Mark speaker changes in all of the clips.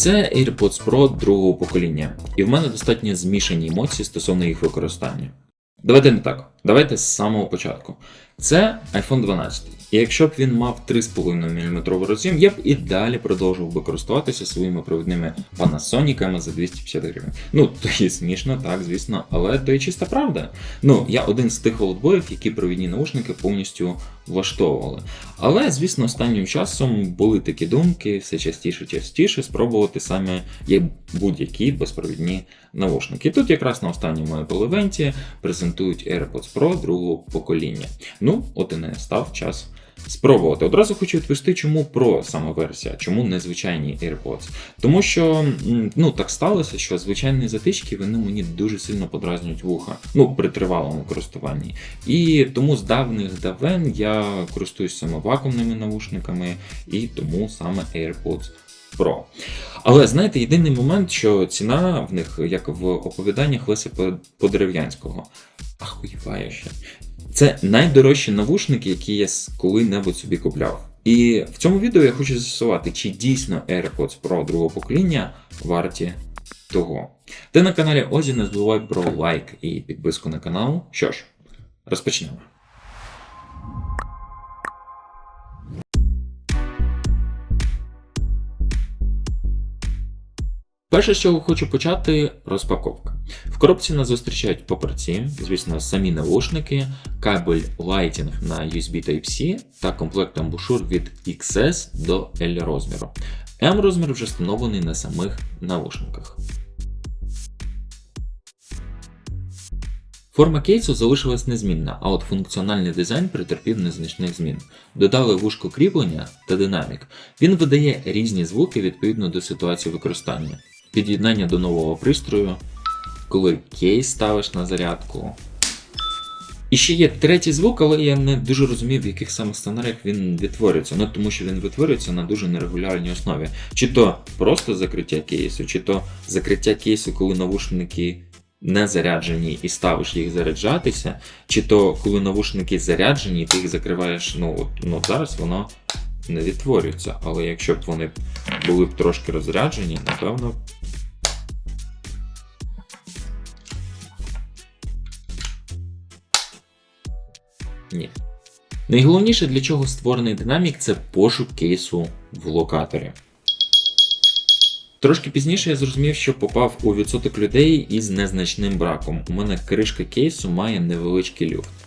Speaker 1: Це AirPods Pro другого покоління, і в мене достатньо змішані емоції стосовно їх використання. Давайте не так. Давайте з самого початку. Це iPhone 12. І якщо б він мав 3,5 мм роз'єм, я б і далі продовжував би користуватися своїми провідними Panasonic за 250 гривень. Ну, то є смішно, так, звісно, але то і чиста правда. Ну, я один з тих олдбоїв, які провідні наушники повністю влаштовували. Але, звісно, останнім часом були такі думки все частіше частіше спробувати саме як будь-які безпровідні навушники. Тут якраз на останньому Apple івенті презентують AirPods Pro другого покоління. Ну, от і не став час спробувати. Одразу хочу відповісти, чому Pro саме версія, чому не звичайні AirPods. Тому що ну, так сталося, що звичайні затички вони мені дуже сильно подразнюють вуха, ну, при тривалому користуванні. І тому з давних давен я користуюсь саме вакуумними навушниками, і тому саме AirPods Pro. Але знаєте, єдиний момент, що ціна в них, як в оповіданнях Леся Подерев'янського, ахуєває ще. Це найдорожчі навушники, які я коли-небудь собі купляв. І в цьому відео я хочу з'ясувати, чи дійсно AirPods Pro другого покоління варті того. Ти на каналі Озі не забувай про лайк і підписку на канал. Що ж, розпочнемо. Перше, з чого хочу почати, розпаковка. В коробці нас зустрічають паперці, звісно, самі навушники, кабель Lighting на USB Type-C та комплект амбушур від XS до L розміру. M розмір вже встановлений на самих навушниках. Форма кейсу залишилась незмінна, а от функціональний дизайн претерпів незначних змін. Додали вушко кріплення та динамік. Він видає різні звуки відповідно до ситуації використання. Під'єднання до нового пристрою, коли кейс ставиш на зарядку. І ще є третій звук, але я не дуже розумів, в яких саме сценаріях він відтворюється. Ну тому що він витворюється на дуже нерегулярній основі. Чи то просто закриття кейсу, чи то закриття кейсу, коли навушники не заряджені і ставиш їх заряджатися, чи то коли навушники заряджені, ти їх закриваєш. Ну от ну, зараз воно не відтворюється. Але якщо б вони були б трошки розряджені, напевно. Ні. Найголовніше, для чого створений динамік, це пошук кейсу в локаторі. Трошки пізніше я зрозумів, що попав у відсоток людей із незначним браком. У мене кришка кейсу має невеличкий люфт.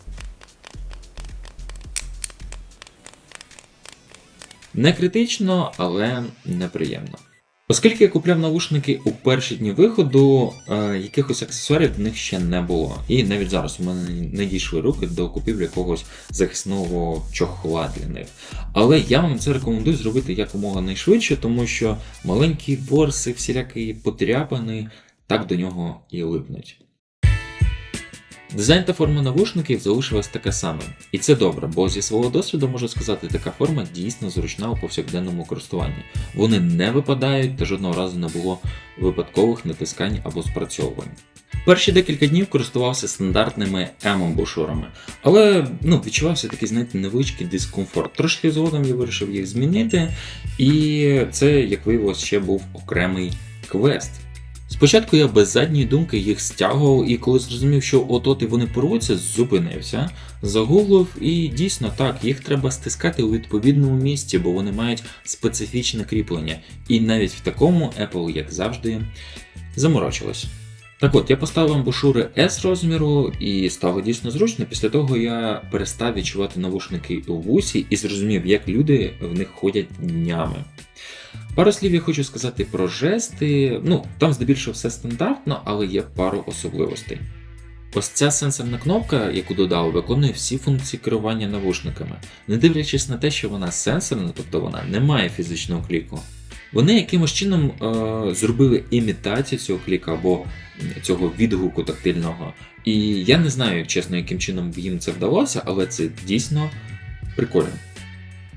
Speaker 1: Не критично, але неприємно. Оскільки я купляв навушники у перші дні виходу, е, якихось аксесуарів в них ще не було. І навіть зараз у мене не дійшли руки до купівлі якогось захисного чохла для них. Але я вам це рекомендую зробити якомога найшвидше, тому що маленькі ворси, всілякі потряпані, так до нього і липнуть. Дизайн та форма навушників залишилась така сама. І це добре, бо зі свого досвіду можу сказати, така форма дійсно зручна у повсякденному користуванні. Вони не випадають та жодного разу не було випадкових натискань або спрацьовувань. Перші декілька днів користувався стандартними M-амбушурами, але ну, відчувався такий, знаєте, невеличкий дискомфорт. Трошки згодом я вирішив їх змінити, і це, як виявилось, ще був окремий квест. Спочатку я без задньої думки їх стягував, і коли зрозумів, що от-от і вони порвуться, зупинився, загуглив, і дійсно так, їх треба стискати у відповідному місці, бо вони мають специфічне кріплення. І навіть в такому Apple, як завжди, заморочилась. Так от, я поставив амбушури S розміру і стало дійсно зручно. Після того я перестав відчувати навушники у вусі і зрозумів, як люди в них ходять днями. Пару слів я хочу сказати про жести. Ну, там здебільшого все стандартно, але є пару особливостей. Ось ця сенсорна кнопка, яку додав, виконує всі функції керування навушниками, не дивлячись на те, що вона сенсорна, тобто вона не має фізичного кліку. Вони якимось чином е, зробили імітацію цього кліка або цього відгуку тактильного. І я не знаю, чесно, яким чином їм це вдалося, але це дійсно прикольно.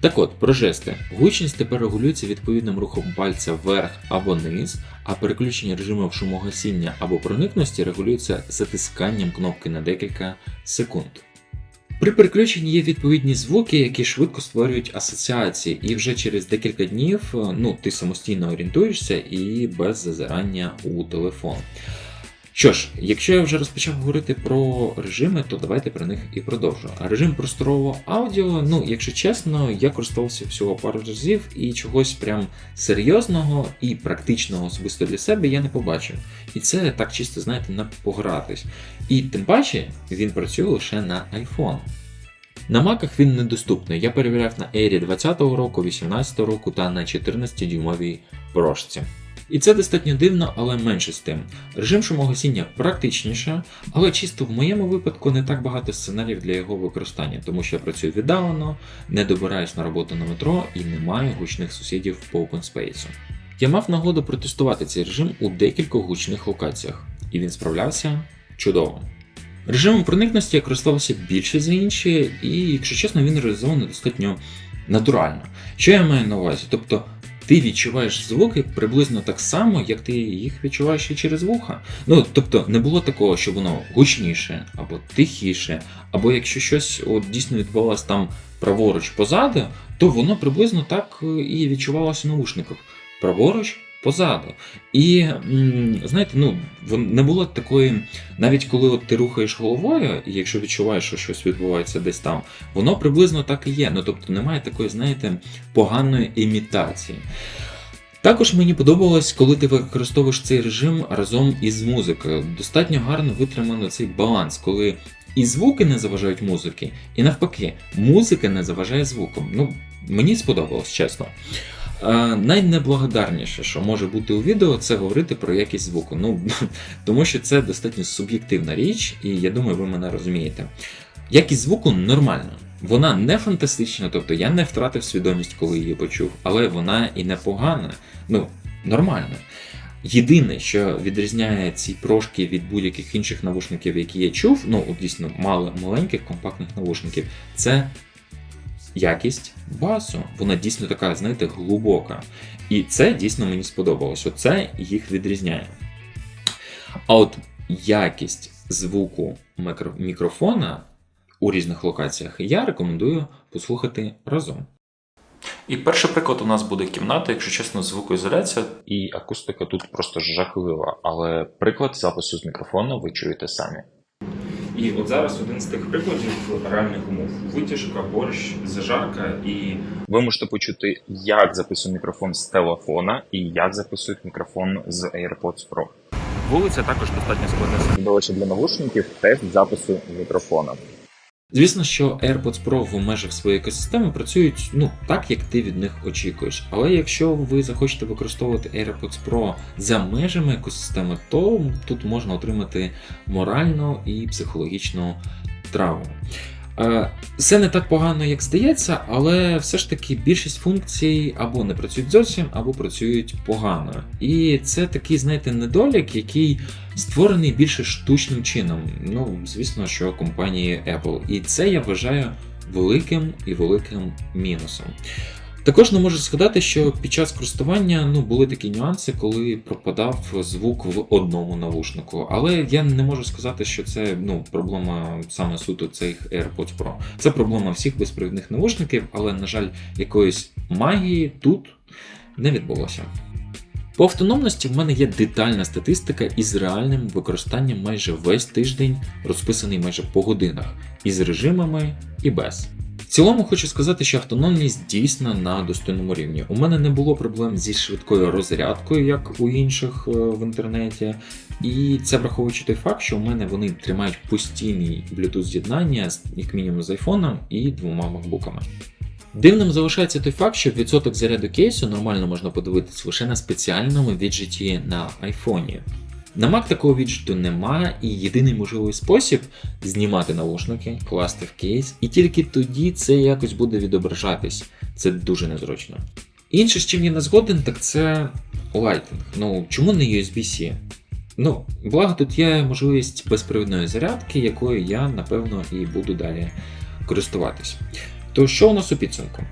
Speaker 1: Так от, про жести. Гучність тепер регулюється відповідним рухом пальця вверх або низ, а переключення режимів шумогасіння або проникності регулюється затисканням кнопки на декілька секунд. При переключенні є відповідні звуки, які швидко створюють асоціації, і вже через декілька днів е, ну, ти самостійно орієнтуєшся і без зазирання у телефон. Що ж, якщо я вже розпочав говорити про режими, то давайте про них і продовжу. А режим просторового аудіо, ну, якщо чесно, я користувався всього пару разів і чогось прям серйозного і практичного особисто для себе я не побачив. І це так чисто, знаєте, на погратись. І тим паче він працює лише на iPhone. На маках він недоступний. Я перевіряв на Air 20-го року, 18-го року та на 14-дюймовій прошці. І це достатньо дивно, але менше з тим. Режим шумогасіння практичніше, але чисто в моєму випадку не так багато сценаріїв для його використання, тому що я працюю віддалено, не добираюсь на роботу на метро і не маю гучних сусідів по space. Я мав нагоду протестувати цей режим у декількох гучних локаціях, і він справлявся чудово. Режимом проникності я користувався більше за інші, і, якщо чесно, він реалізований достатньо натурально. Що я маю на увазі? Тобто ти відчуваєш звуки приблизно так само, як ти їх відчуваєш і через вуха. Ну, тобто, не було такого, що воно гучніше, або тихіше, або якщо щось от, дійсно відбувалося там праворуч позаду, то воно приблизно так е, і відчувалося в наушниках. Праворуч. Позаду. І знаєте, ну не було такої, навіть коли от ти рухаєш головою, і якщо відчуваєш, що щось відбувається десь там, воно приблизно так і є. Ну тобто немає такої, знаєте, поганої імітації. Також мені подобалось, коли ти використовуєш цей режим разом із музикою. Достатньо гарно витримано цей баланс, коли і звуки не заважають музики, і навпаки, музика не заважає звуком. Ну, мені сподобалось, чесно. Найнеблагодарніше, що може бути у відео, це говорити про якість звуку. Ну, тому що це достатньо суб'єктивна річ, і я думаю, ви мене розумієте. Якість звуку нормальна. Вона не фантастична, тобто я не втратив свідомість, коли її почув, але вона і не погана. Ну, нормальна. Єдине, що відрізняє ці прошки від будь-яких інших навушників, які я чув, ну дійсно мало маленьких компактних навушників, це якість басу. Вона дійсно така, знаєте, глибока. І це дійсно мені сподобалось. Оце їх відрізняє. А от якість звуку мікро- мікрофона у різних локаціях я рекомендую послухати разом. І перший приклад у нас буде кімната, якщо чесно, звукоізоляція і акустика тут просто жахлива, але приклад запису з мікрофона ви чуєте самі. І от зараз один з тих прикладів реальних умов. Витяжка, борщ, зажарка і. Ви можете почути, як записує мікрофон з телефона і як записують мікрофон з AirPods Pro. Вулиця також достатньо складна. середовище для навушників, тест запису мікрофона. Звісно, що AirPods Pro в межах своєї екосистеми працюють ну так, як ти від них очікуєш. Але якщо ви захочете використовувати AirPods Pro за межами екосистеми, то тут можна отримати моральну і психологічну травму. Все не так погано, як здається, але все ж таки більшість функцій або не працюють зовсім, або працюють погано. І це такий, знаєте, недолік, який створений більше штучним чином. Ну, звісно, що компанії Apple. І це я вважаю великим і великим мінусом. Також не можу сказати, що під час користування ну, були такі нюанси, коли пропадав звук в одному навушнику. Але я не можу сказати, що це ну, проблема саме суто цих AirPods Pro. Це проблема всіх безпровідних навушників, але, на жаль, якоїсь магії тут не відбулося. По автономності в мене є детальна статистика із реальним використанням майже весь тиждень, розписаний майже по годинах, із режимами і без. Цілому хочу сказати, що автономність дійсно на достойному рівні. У мене не було проблем зі швидкою розрядкою, як у інших е, в інтернеті. І це враховуючи той факт, що у мене вони тримають постійний Bluetooth з'єднання, як мінімум з айфоном і двома макбуками. Дивним залишається той факт, що відсоток заряду кейсу нормально можна подивитись лише на спеціальному віджиті на айфоні. На Mac такого віджиту немає, і єдиний можливий спосіб знімати наушники, класти в кейс, і тільки тоді це якось буде відображатись. Це дуже незручно. Інше, з чим я не згоден, так це Lightning. Ну чому не USB-C? Ну, благо тут є можливість безпровідної зарядки, якою я напевно і буду далі користуватись. То що у нас у підсумку?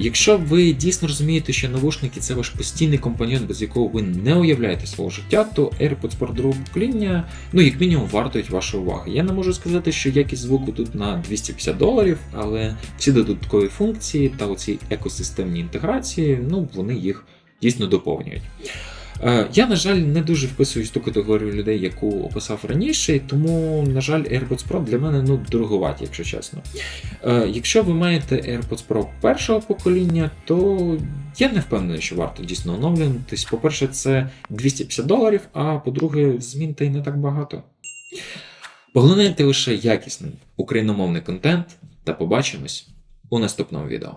Speaker 1: Якщо ви дійсно розумієте, що навушники це ваш постійний компаньон, без якого ви не уявляєте свого життя, то AirPods Pro другого покоління, ну як мінімум, вартують вашої уваги. Я не можу сказати, що якість звуку тут на 250 доларів, але всі додаткові функції та оці екосистемні інтеграції, ну вони їх дійсно доповнюють. Е, Я, на жаль, не дуже вписуюсь в ту категорію людей, яку описав раніше, тому, на жаль, AirPods Pro для мене ну дороговаті, якщо чесно. Е, Якщо ви маєте AirPods Pro першого покоління, то я не впевнений, що варто дійсно оновлюватись. По-перше, це 250 доларів, а по-друге, змін та й не так багато. Поглинайте лише якісний україномовний контент та побачимось у наступному відео.